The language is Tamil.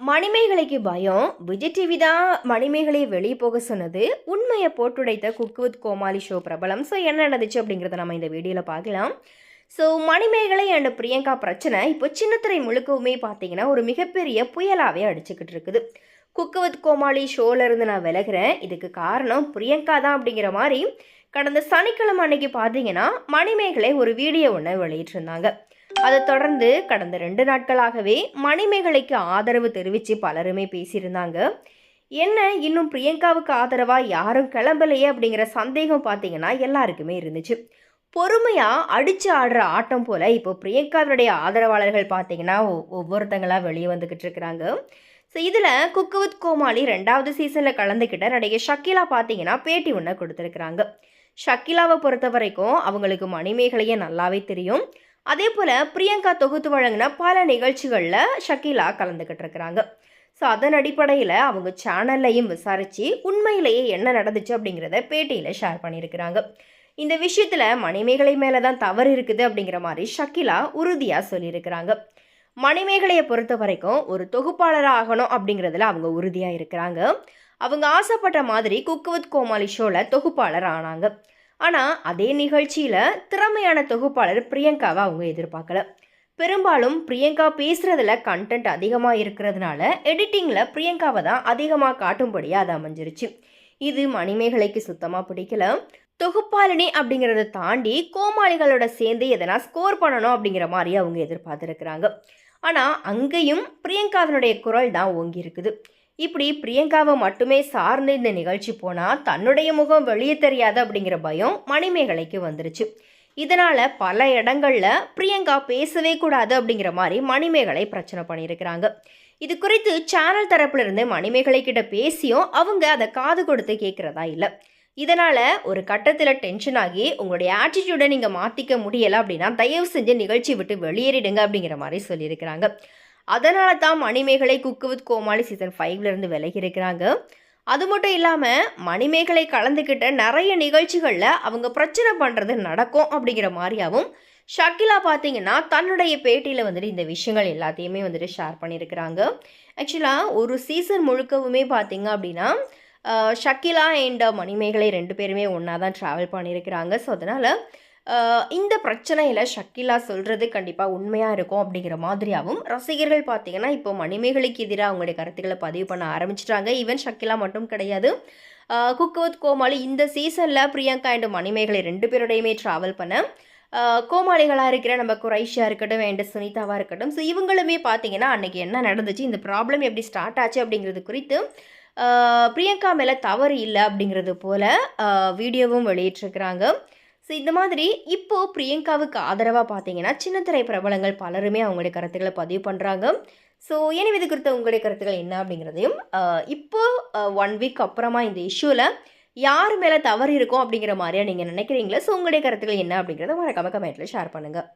மணிமேகலைக்கு பயம். விஜய் டிவி தான் மணிமேகலை வெளியே போக சொன்னது. உண்மையை போட்டுடைத்த குக் வித் கோமாளி ஷோ பிரபலம். ஸோ என்ன நடந்துச்சு அப்படிங்கிறத நம்ம இந்த வீடியோவில் பார்க்கலாம். ஸோ மணிமேகலை அண்ட் பிரியங்கா பிரச்சனை. இப்போ சின்னத்திரை முழுக்கவுமே பார்த்தீங்கன்னா ஒரு மிகப்பெரிய புயலாகவே அடிச்சுக்கிட்டு இருக்குது. குக்கு வித் கோமாளி ஷோலேருந்து நான் விலகிறேன். இதுக்கு காரணம் பிரியங்கா தான் அப்படிங்கிற மாதிரி கடந்த சனிக்கிழமை அன்னைக்கு பார்த்தீங்கன்னா மணிமேகலை ஒரு வீடியோ ஒன்று வெளியிட்டிருந்தாங்க. அதை தொடர்ந்து கடந்த ரெண்டு நாட்களாகவே மணிமேகலைக்கு ஆதரவு தெரிவித்து பலருமே பேசியிருந்தாங்க. என்ன இன்னும் பிரியங்காவுக்கு ஆதரவாக யாரும் கிளம்பலையே அப்படிங்கிற சந்தேகம் பார்த்தீங்கன்னா எல்லாருக்குமே இருந்துச்சு. பொறுமையாக அடித்து ஆடுற ஆட்டம் போல் இப்போ பிரியங்காவினுடைய ஆதரவாளர்கள் பார்த்தீங்கன்னா ஒவ்வொருத்தங்களாக ஒவ்வொருத்தங்களா வெளியே வந்துக்கிட்டு இருக்கிறாங்க. ஸோ இதில் குக்கு வித் கோமாளி ரெண்டாவது சீசனில் கலந்துக்கிட்ட நடிகை ஷக்கீலா பார்த்தீங்கன்னா பேட்டி ஒன்று கொடுத்துருக்குறாங்க. ஷக்கீலாவை பொறுத்த வரைக்கும் அவங்களுக்கு மணிமேகலையே நல்லாவே தெரியும். அதே போல் பிரியங்கா தொகுத்து வழங்கின பல நிகழ்ச்சிகளில் ஷக்கீலா கலந்துக்கிட்டு இருக்கிறாங்க ஸோ அதன் அடிப்படையில் அவங்க சேனல்லையும் விசாரித்து உண்மையிலேயே என்ன நடந்துச்சு அப்படிங்கிறத பேட்டியில் ஷேர் பண்ணியிருக்கிறாங்க. இந்த விஷயத்தில் மணிமேகலை மேலே தான் தவறு இருக்குது அப்படிங்கிற மாதிரி ஷக்கீலா உறுதியாக சொல்லியிருக்கிறாங்க. மணிமேகலையை பொறுத்த வரைக்கும் ஒரு தொகுப்பாளராக ஆகணும் அப்படிங்கிறதுல அவங்க உறுதியாக இருக்கிறாங்க. அவங்க ஆசைப்பட்ட மாதிரி குக்கு வித் கோமாளி ஷோவில் தொகுப்பாளர் ஆனாங்க. ஆனால் அதே நிகழ்ச்சியில் திறமையான தொகுப்பாளர் பிரியங்காவை அவங்க எதிர்பார்க்கல. பெரும்பாலும் பிரியங்கா பேசுகிறதுல கண்டென்ட் அதிகமாக இருக்கிறதுனால எடிட்டிங்கில் பிரியங்காவை தான் அதிகமாக காட்டும்படியாக அது அமைஞ்சிருச்சு. இது மணிமேகலைக்கு சுத்தமாக பிடிக்கல. தொகுப்பாளினி அப்படிங்கிறத தாண்டி கோமாளிகளோட சேர்ந்து எதனா ஸ்கோர் பண்ணணும் அப்படிங்கிற மாதிரி அவங்க எதிர்பார்த்துருக்குறாங்க. ஆனால் அங்கேயும் பிரியங்காவினுடைய குரல் தான் ஓங்கி இருக்குது இப்படி பிரியங்காவை மட்டுமே சார்ந்து இந்த நிகழ்ச்சி போனால் தன்னுடைய முகம் வெளியே தெரியாது அப்படிங்கிற பயம் மணிமேகலைக்கு வந்துருச்சு. இதனால் பல இடங்களில் பிரியங்கா பேசவே கூடாது அப்படிங்கிற மாதிரி மணிமேகலை பிரச்சனை பண்ணியிருக்கிறாங்க. இது குறித்து சேனல் தரப்பிலிருந்து மணிமேகலை கிட்ட பேசியும் அவங்க அதை காது கொடுத்து கேட்குறதா இல்லை. இதனால் ஒரு கட்டத்தில் டென்ஷன் ஆகி உங்களுடைய ஆட்டிடியூடை நீங்கள் மாற்றிக்க முடியலை அப்படின்னா தயவு செஞ்சு நிகழ்ச்சி விட்டு வெளியேறிடுங்க அப்படிங்கிற மாதிரி சொல்லியிருக்கிறாங்க. அதனால தான் Manimegalai cook with Komali season ஃபைவ்லேருந்து விலகி இருக்கிறாங்க அது மட்டும் இல்லாமல் மணிமேகலை கலந்துக்கிட்ட நிறைய நிகழ்ச்சிகளில் அவங்க பிரச்சனை பண்ணுறது நடக்கும் அப்படிங்கிற மாதிரியாகவும் ஷக்கிலா பார்த்தீங்கன்னா தன்னுடைய பேட்டியில் வந்துட்டு இந்த விஷயங்கள் எல்லாத்தையுமே வந்துட்டு ஷேர் பண்ணியிருக்கிறாங்க. ஆக்சுவலாக ஒரு சீசன் முழுக்கவுமே பார்த்தீங்க அப்படின்னா ஷக்கிலா அண்ட் மணிமேகலை ரெண்டு பேருமே ஒன்றா தான் ட்ராவல் பண்ணியிருக்கிறாங்க. ஸோ அதனால் இந்த பிரச்சனையில் ஷக்கிலா சொல்கிறது கண்டிப்பாக உண்மையாக இருக்கும் அப்படிங்கிற மாதிரியாகவும் ரசிகர்கள் பார்த்தீங்கன்னா இப்போ மணிமேகலைக்கு எதிராக அவங்களுடைய கருத்துக்களை பதிவு பண்ண ஆரம்பிச்சிட்டாங்க. ஈவன் ஷக்கிலா மட்டும் கிடையாது. குக்குவத் கோமாளி இந்த சீசனில் பிரியங்கா அண்ட் மணிமேகலை ரெண்டு பேருடையுமே ட்ராவல் பண்ண கோமாளிகளாக இருக்கிற நம்ம குரைஷியா இருக்கட்டும் அண்ட் சுனிதாவாக இருக்கட்டும். ஸோ இவங்களுமே பார்த்தீங்கன்னா அன்னைக்கு என்ன நடந்துச்சு இந்த ப்ராப்ளம் எப்படி ஸ்டார்ட் ஆச்சு அப்படிங்கிறது குறித்து பிரியங்கா மேலே தவறு இல்லை அப்படிங்கிறது போல் வீடியோவும் வெளியிட்டிருக்கிறாங்க. ஸோ இந்த மாதிரி இப்போது பிரியங்காவுக்கு ஆதரவாக பார்த்தீங்கன்னா சின்னத்திரை பிரபலங்கள் பலருமே அவங்களுடைய கருத்துக்களை பதிவு பண்ணுறாங்க ஸோ எனவே இது குறித்த உங்களுடைய கருத்துக்கள் என்ன அப்படிங்கிறதையும் இப்போது இப்போ ஒன் வீக் அப்புறமா இந்த இஷ்யூவில் யார் மேலே தவறு இருக்கும் அப்படிங்கிற மாதிரியாக நீங்கள் நினைக்கிறீங்களா? ஸோ உங்களுடைய கருத்துக்கள் என்ன அப்படிங்கிறத மறக்காமல் கமெண்ட்டில் ஷேர் பண்ணுங்கள்